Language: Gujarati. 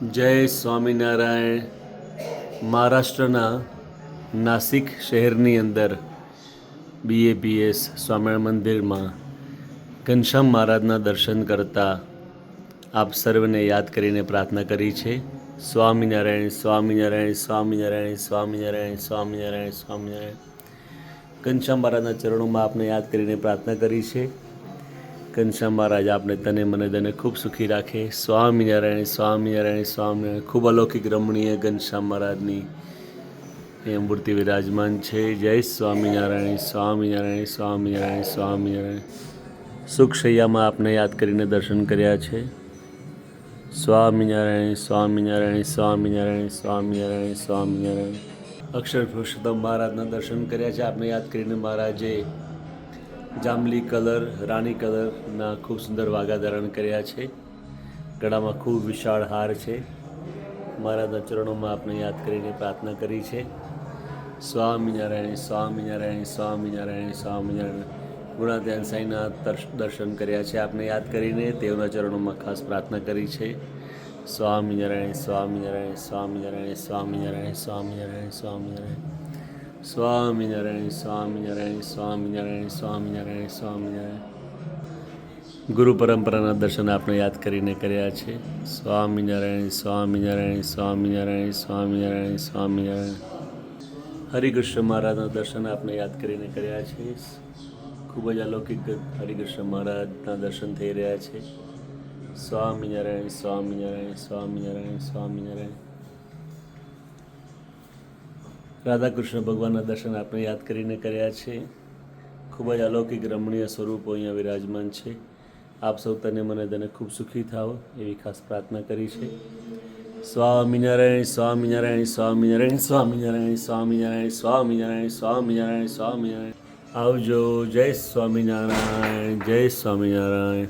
જય સ્વામિનારાયણ મહારાષ્ટ્રના નાસિક શહેરની અંદર બીએપીએસ સ્વામિનારાયણ મંદિરમાં ઘનશ્યામ મહારાજના દર્શન કરતા આપ સર્વને યાદ કરીને પ્રાર્થના કરી છે. સ્વામિનારાયણ સ્વામિનારાયણ સ્વામિનારાયણ સ્વામિનારાયણ સ્વામિનારાયણ સ્વામિનારાયણ. ઘનશ્યામ મહારાજના ચરણોમાં આપને યાદ કરીને પ્રાર્થના કરી છે. ઘનશ્યામ મહારાજ, આપને તને મને તને ખૂબ સુખી રાખે. સ્વામિનારાયણ સ્વામિનારાયણ સ્વામિનારાયણ. ખૂબ અલૌકિક રમણીય ઘનશ્યામ મહારાજની એ મૂર્તિ વિરાજમાન છે. જય સ્વામિનારાયણ સ્વામિનારાયણ સ્વામિનારાયણ સ્વામિનારાયણ. સુખ શૈયામાં આપને યાદ કરીને દર્શન કર્યા છે. સ્વામિનારાયણ સ્વામિનારાયણ સ્વામિનારાયણ સ્વામિનારાયણ સ્વામિનારાયણ. અક્ષર પુરુષોત્તમ મહારાજના દર્શન કર્યા છે. આપને યાદ કરીને મહારાજે જાંબલી કલર, રાણી કલરના ખૂબ સુંદર વાઘા ધારણ કર્યા છે. ગળામાં ખૂબ વિશાળ હાર છે. મહારાજના ચરણોમાં આપણે યાદ કરીને પ્રાર્થના કરી છે. સ્વામિનારાયણ સ્વામિનારાયણ સ્વામિનારાયણ સ્વામિનારાયણ. ગુણાધ્યાન સાંઈના દર્શન કર્યા છે આપણે યાદ કરીને. તેઓના ચરણોમાં ખાસ પ્રાર્થના કરી છે. સ્વામિનારાયણ સ્વામિનારાયણ સ્વામિનારાયણ સ્વામિનારાયણ સ્વામિનારાયણ સ્વામિનારાયણ. સ્વામિનારાયણ સ્વામિનારાયણ સ્વામિનારાયણ સ્વામિનારાયણ સ્વામિનારાયણ ગુરુ પરંપરાના દર્શન આપણે યાદ કરીને કર્યા છે સ્વામિનારાયણ સ્વામિનારાયણ સ્વામિનારાયણ સ્વામિનારાયણ સ્વામિનારાયણ હરિકૃષ્ણ મહારાજના દર્શન આપણે યાદ કરીને કર્યા છે ખૂબ જ અલૌકિક હરિકૃષ્ણ મહારાજના દર્શન થઈ રહ્યા છે સ્વામિનારાયણ સ્વામિનારાયણ સ્વામિનારાયણ સ્વામિનારાયણ રાધાકૃષ્ણ ભગવાનના દર્શન આપણે યાદ કરીને કર્યા છે. ખૂબ જ અલૌકિક રમણીય સ્વરૂપો અહીંયા વિરાજમાન છે. આપ સૌ તને મને તને ખૂબ સુખી થાઓ એવી ખાસ પ્રાર્થના કરી છે. સ્વામિનારાયણ સ્વામિનારાયણ સ્વામિનારાયણ સ્વામિનારાયણ સ્વામિનારાયણ સ્વામિનારાયણ સ્વામિનારાયણ સ્વામિનારાયણ. આવજો જય સ્વામિનારાયણ જય સ્વામિનારાયણ.